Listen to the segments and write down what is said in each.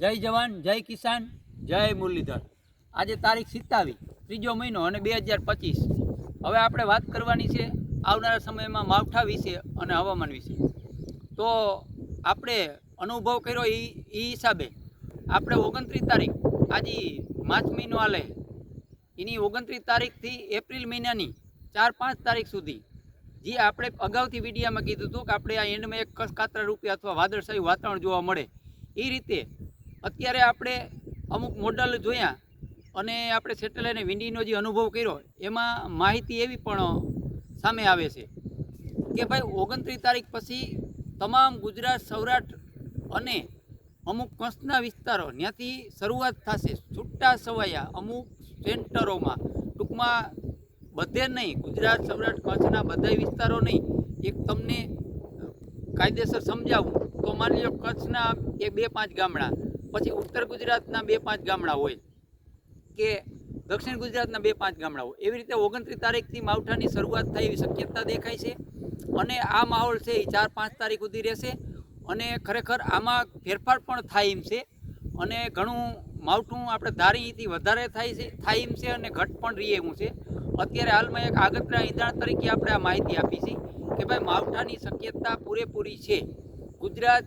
જય જવાન, જય કિસાન, જય મુરલીધર. આજે તારીખ સિત્તાવીસ, ત્રીજો મહિનો અને બે હજાર પચીસ. હવે આપણે વાત કરવાની છે આવનારા સમયમાં માવઠા વિશે અને હવામાન વિશે. તો આપણે અનુભવ કર્યો એ એ હિસાબે. આપણે ઓગણત્રીસ તારીખ, આજે માર્ચ મહિનો આલે. એની ઓગણત્રીસ તારીખથી એપ્રિલ મહિનાની ચાર, પાંચ તારીખ સુધી. જે આપણે અગાઉથી વિડીયામાં કીધું હતું કે આપણે આ એન્ડમાં એક કસકાતરા રૂપિયા અથવા વાદળશાહી વાતાવરણ જોવા મળે. એ રીતે અત્યારે આપણે અમુક મોડલ જોયા અને આપણે સેટેલાઇટ વિંડીનો જે અનુભવ કર્યો, એમાં માહિતી એવી પણ સામે આવે છે કે ભાઈ ઓગણત્રીસ તારીખ પછી તમામ ગુજરાત, સૌરાષ્ટ્ર અને અમુક કચ્છના વિસ્તારો ત્યાંથી શરૂઆત થશે. છૂટા સવાયા અમુક સેન્ટરોમાં. ટૂંકમાં બધે નહીં, ગુજરાત, સૌરાષ્ટ્ર, કચ્છના બધા વિસ્તારો નહીં. એક તમને કાયદેસર સમજાવું તો માની લો કચ્છના એ બે પાંચ ગામડા પછી ઉત્તર ગુજરાતના બે પાંચ ગામડા હોય કે દક્ષિણ ગુજરાતના બે પાંચ ગામડા હોય. એવી રીતે ઓગણત્રીસ તારીખથી માવઠાની શરૂઆત થાય એવી શક્યતા દેખાય છે અને આ માહોલ છે એ ચાર પાંચ તારીખ સુધી રહેશે અને ખરેખર આમાં ફેરફાર પણ થાય એમ છે અને ઘણું માવઠું આપણે ધારીથી વધારે થાય છે, થાય એમ છે અને ઘટ પણ રહે એવું છે. અત્યારે હાલમાં એક આગતરા ઈંધણ તરીકે આપણે આ માહિતી આપી છે કે ભાઈ માવઠાની શક્યતા પૂરેપૂરી છે. ગુજરાત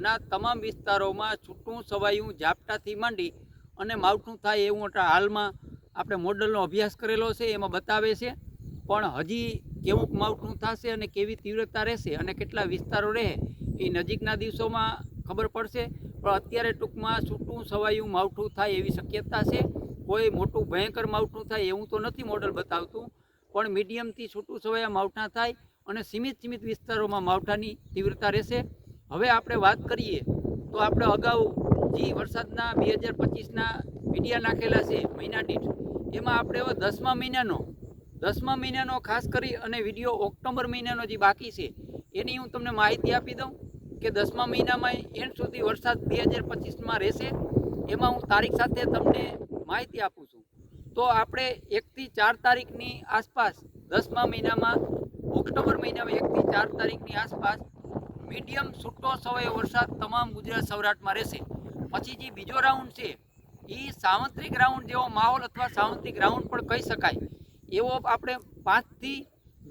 સૌરાષ્ટ્રના તમામ વિસ્તારોમાં છૂટું સવાયું ઝાપટાથી માંડી અને માવઠું થાય એવું હાલમાં આપણે મોડલનો અભ્યાસ કરેલો છે, એમાં બતાવે છે. પણ હજી કેવું માવઠું થશે અને કેવી તીવ્રતા રહેશે અને કેટલા વિસ્તારો રહે એ નજીકના દિવસોમાં ખબર પડશે. પણ અત્યારે ટૂંકમાં છૂટું સવાયું માવઠું થાય એવી શક્યતા છે. કોઈ મોટું ભયંકર માવઠું થાય એવું તો નથી મોડલ બતાવતું. પણ મીડિયમથી છૂટું સવાયા માવઠા થાય અને સીમિત સીમિત વિસ્તારોમાં માવઠાની તીવ્રતા રહેશે. હવે આપણે વાત કરીએ તો આપણે અગાઉ જે વરસાદના બે હજાર પચીસના વિડિયા નાખેલા છે મહિના દીઠ, એમાં આપણે હવે દસમા મહિનાનો દસમા મહિનાનો ખાસ કરી અને વીડિયો ઓક્ટોબર મહિનાનો જે બાકી છે, એની હું તમને માહિતી આપી દઉં કે દસમા મહિનામાં એન્ડ સુધી વરસાદ બે હજાર પચીસમાં રહેશે, એમાં હું તારીખ સાથે તમને માહિતી આપું છું. તો આપણે એકથી ચાર તારીખની આસપાસ દસમા મહિનામાં, ઓક્ટોબર મહિનામાં એકથી ચાર તારીખની આસપાસ મીડિયમ છૂટો સવાય વરસાદ તમામ ગુજરાત સૌરાષ્ટ્રમાં રહેશે. પછી જે બીજો રાઉન્ડ છે, એ સાવંત્રિક રાઉન્ડ જેવો માહોલ અથવા સાવંત્રિક રાઉન્ડ પણ કહી શકાય. એવો આપણે પાંચથી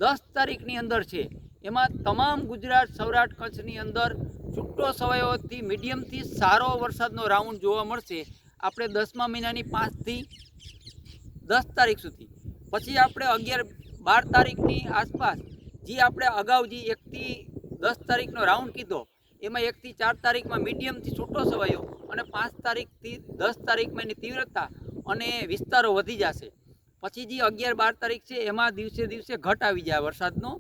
દસ તારીખની અંદર છે. એમાં તમામ ગુજરાત સૌરાષ્ટ્ર કચ્છની અંદર છૂટો સવાયોથી મીડિયમથી સારો વરસાદનો રાઉન્ડ જોવા મળશે. આપણે દસમા મહિનાની પાંચથી દસ તારીખ સુધી. પછી આપણે અગિયાર બાર તારીખની આસપાસ જે આપણે અગાઉ જે એકથી દસ તારીખનો રાઉન્ડ કીધો. એમાં એકથી ચાર તારીખમાં મીડિયમથી છૂટો સવાયો અને પાંચ તારીખથી દસ તારીખમાં એની તીવ્રતા અને વિસ્તારો વધી જશે. પછી જે અગિયાર બાર તારીખ છે, એમાં દિવસે દિવસે ઘટ આવી જાય વરસાદનો.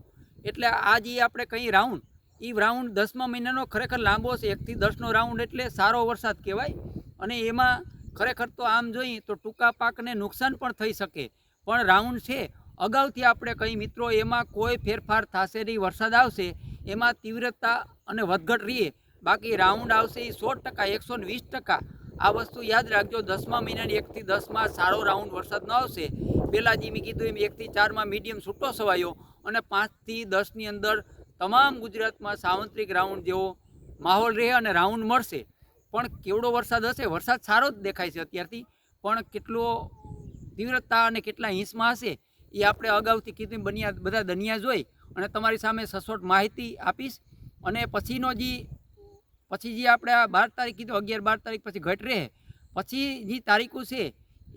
એટલે આ જે આપણે કંઈ રાઉન્ડ એ રાઉન્ડ દસમા મહિનાનો ખરેખર લાંબો છે. એકથી દસનો રાઉન્ડ એટલે સારો વરસાદ કહેવાય. અને એમાં ખરેખર તો આમ જોઈએ તો ટૂંકા પાકને નુકસાન પણ થઈ શકે. પણ રાઉન્ડ છે. અગાઉથી આપણે કંઈ મિત્રો, એમાં કોઈ ફેરફાર થશે નહીં, વરસાદ આવશે એમાં તીવ્રતા અને વધઘટ રહીએ. બાકી રાઉન્ડ આવશે એ સો ટકા, એકસો ને વીસ ટકા. આ વસ્તુ યાદ રાખજો, દસમા મહિનાની એકથી દસમાં સારો રાઉન્ડ વરસાદ ન આવશે. પહેલાં જે મેં કીધું એમ એકથી ચારમાં મીડિયમ છૂટો સવાયો અને પાંચથી દસની અંદર તમામ ગુજરાતમાં સાવંત્રિક રાઉન્ડ જેવો માહોલ રહે અને રાઉન્ડ મળશે. પણ કેવડો વરસાદ હશે? વરસાદ સારો જ દેખાય છે અત્યારથી. પણ કેટલો તીવ્રતા અને કેટલા હિંસમાં હશે? એ આપણે અગાઉથી કીધું બન્યા, બધા દનિયા જોઈ. અને તમારી સામે સચોટ માહિતી આપીશ. અને પછીનો જે, પછી જે આપણે આ બાર તારીખ કીધું, અગિયાર બાર તારીખ પછી ઘટ રહે. પછી જે તારીખો છે,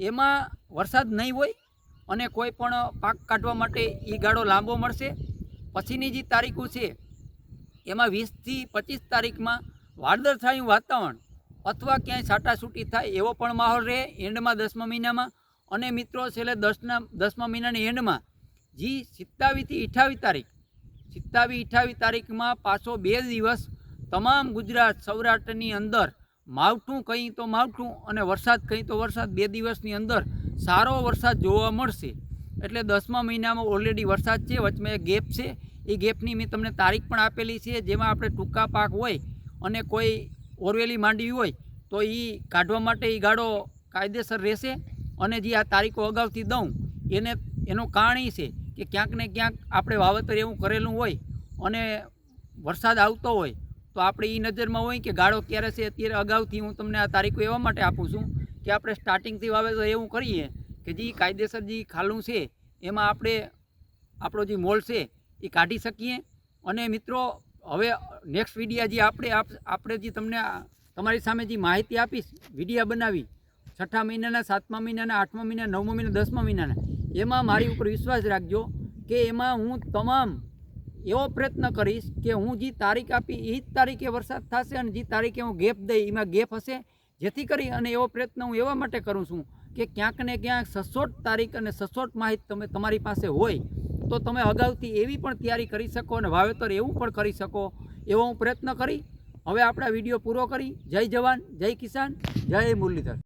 એમાં વરસાદ નહીં હોય અને કોઈ પણ પાક કાઢવા માટે એ ગાળો લાંબો મળશે. પછીની જે તારીખો છે, એમાં વીસથી પચીસ તારીખમાં વાદળછાયું વાતાવરણ અથવા ક્યાંય છાટાછૂટી થાય એવો પણ માહોલ રહે એન્ડમાં દસમા મહિનામાં. અને મિત્રો, છેલ્લે દસના, દસમા મહિનાની એન્ડમાં જે, સિત્તાવીસથી અઠાવીસ તારીખ. સિત્તાવીસ અઠાવીસ તારીખમાં પાછો બે દિવસ તમામ ગુજરાત, સૌરાષ્ટ્રની અંદર માવઠું કંઈ તો માવઠું અને વરસાદ કંઈ તો વરસાદ, બે દિવસની અંદર સારો વરસાદ જોવા મળશે. એટલે દસમા મહિનામાં ઓલરેડી વરસાદ છે, વચમાં એક ગેપ છે. એ ગેપની મેં તમને તારીખ પણ આપેલી છે, જેમાં આપણે ટૂંકા પાક હોય અને કોઈ ઓરવેલી માંડવી હોય, તો એ કાઢવા માટે એ ગાળો કાયદેસર રહેશે. અને જે આ તારીખો અગાઉથી દઉં, એને, એનું કારણ એ છે. કે ક્યાંક ને ક્યાંક આપણે વાવેતર એવું કરેલું હોય અને વરસાદ આવતો હોય, તો આપણે એ નજરમાં હોય કે ગાળો ક્યારે છે, અત્યારે અગાઉથી હું તમને આ તારીખો એવા માટે આપું છું કે આપણે સ્ટાર્ટિંગથી વાવેતર એવું કરીએ કે જે કાયદેસર જે ખાલું છે, એમાં આપણે આપણો જે મોલ છે, એ કાઢી શકીએ. અને મિત્રો, હવે નેક્સ્ટ વિડીયા જે આપણે આપ- આપણે જે તમને તમારી સામે જે માહિતી આપીશ વિડીયા બનાવી, છઠ્ઠા મહિનાના, સાતમા મહિનાના, આઠમા મહિના, નવમા મહિના, દસમા મહિનાના એમાં મારી ઉપર વિશ્વાસ રાખજો કે એમાં હું તમામ એવો પ્રયત્ન કરીશ કે હું જે તારીખ આપી એ જ તારીખે વરસાદ થશે અને જે તારીખે હું ગેપ દઈ, એમાં ગેપ હશે. જેથી કરી અને એવો પ્રયત્ન હું એવા માટે કરું છું કે ક્યાંક ને ક્યાંક સચોટ તારીખ અને સચોટ માહિતી તમે તમારી પાસે હોય, તો તમે અગાઉથી એવી પણ તૈયારી કરી શકો અને વાવેતર એવું પણ કરી શકો. એવો હું પ્રયત્ન કરી. હવે આપણા વીડિયો પૂરો કરી. જય જવાન, જય કિસાન, જય મુરલીધર.